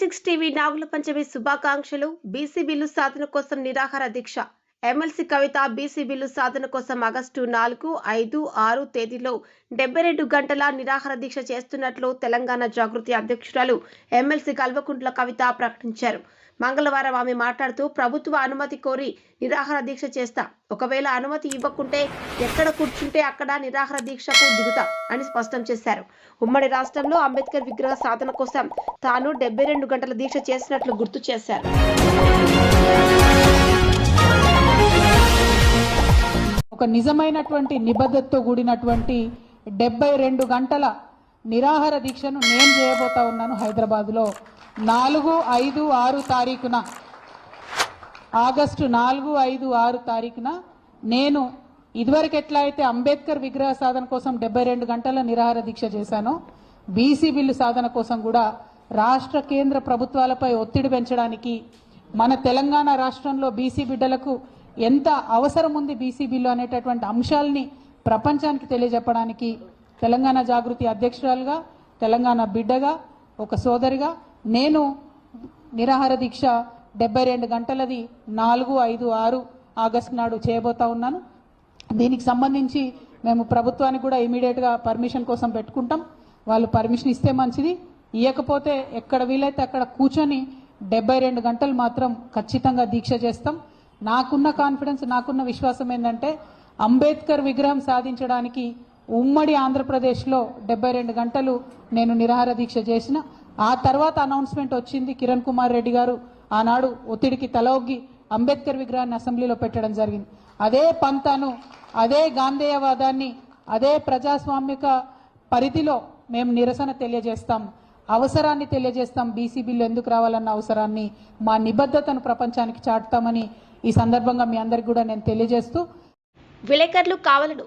Six TV నాగుల పంచమి శుభాకాంక్షలు. BC bill సాధన కోసం నిరాహార దీక్ష. ఎమ్మెల్సీ కవిత బీసీ బిల్లు సాధన కోసం ఆగస్టు నాలుగు ఐదు ఆరు తేదీలో డెబ్బై రెండు గంటల నిరాహార దీక్ష చేస్తున్నట్లు తెలంగాణ జాగృతి అధ్యక్షురాలు ఎమ్మెల్సీ కల్వకుంట్ల కవిత ప్రకటించారు. మంగళవారం ఆమె మాట్లాడుతూ ప్రభుత్వ అనుమతి కోరి నిరాహార దీక్ష చేస్తా. ఒకవేళ అనుమతి ఇవ్వకుంటే ఎక్కడ కూర్చుంటే అక్కడ నిరాహార దీక్షకు దిగుతా అని స్పష్టం చేశారు. ఉమ్మడి రాష్ట్రంలో అంబేద్కర్ విగ్రహ సాధన కోసం తాను డెబ్బై రెండు గంటల దీక్ష చేసినట్లు గుర్తు చేశారు. ఒక నిజమైనటువంటి నిబద్ధతతో కూడినటువంటి డెబ్బై రెండు గంటల నిరాహార దీక్షను నేను చేయబోతా ఉన్నాను హైదరాబాద్లో. నాలుగు ఐదు ఆరు తారీఖున. ఆగస్టు నాలుగు ఐదు ఆరు తారీఖున నేను ఇదివరకు ఎట్లా అయితే అంబేద్కర్ విగ్రహ సాధన కోసం డెబ్బై రెండు గంటల నిరాహార దీక్ష చేశానో బీసీ బిల్లు సాధన కోసం కూడా రాష్ట్ర కేంద్ర ప్రభుత్వాలపై ఒత్తిడి పెంచడానికి మన తెలంగాణ రాష్ట్రంలో బీసీ బిడ్డలకు ఎంత అవసరం ఉంది బీసీ బిల్లు అనేటటువంటి అంశాలని ప్రపంచానికి తెలియజెప్పడానికి తెలంగాణ జాగృతి అధ్యక్షురాలుగా తెలంగాణ బిడ్డగా ఒక సోదరిగా నేను నిరాహార దీక్ష డెబ్బై రెండు గంటలది నాలుగు ఐదు ఆరు ఆగస్టు నాడు చేయబోతా ఉన్నాను. దీనికి సంబంధించి మేము ప్రభుత్వానికి కూడా ఇమీడియట్గా పర్మిషన్ కోసం పెట్టుకుంటాం. వాళ్ళు పర్మిషన్ ఇస్తే మంచిది. ఇవ్వకపోతే ఎక్కడ వీలైతే అక్కడ కూర్చొని డెబ్బై రెండు గంటలు మాత్రం ఖచ్చితంగా దీక్ష చేస్తాం. నాకున్న కాన్ఫిడెన్స్ నాకున్న విశ్వాసం ఏంటంటే అంబేద్కర్ విగ్రహం సాధించడానికి ఉమ్మడి ఆంధ్రప్రదేశ్లో డెబ్బై రెండు గంటలు నేను నిరాహార దీక్ష చేసిన. ఆ తర్వాత అనౌన్స్మెంట్ వచ్చింది కిరణ్ కుమార్ రెడ్డి గారు. ఆనాడు ఒత్తిడికి తలొగ్గి అంబేద్కర్ విగ్రహాన్ని అసెంబ్లీలో పెట్టడం జరిగింది. అదే పంతాను అదే గాంధేయవాదాన్ని అదే ప్రజాస్వామిక పరిధిలో మేము నిరసన తెలియజేస్తాం. అవసరాన్ని తెలియజేస్తాం. బీసీ బిల్లు ఎందుకు రావాలన్న అవసరాన్ని మా నిబద్ధతను ప్రపంచానికి చాటుతామని ఈ సందర్భంగా మీ అందరికి కూడా నేను తెలియజేస్తూ విలేకరులు కావలను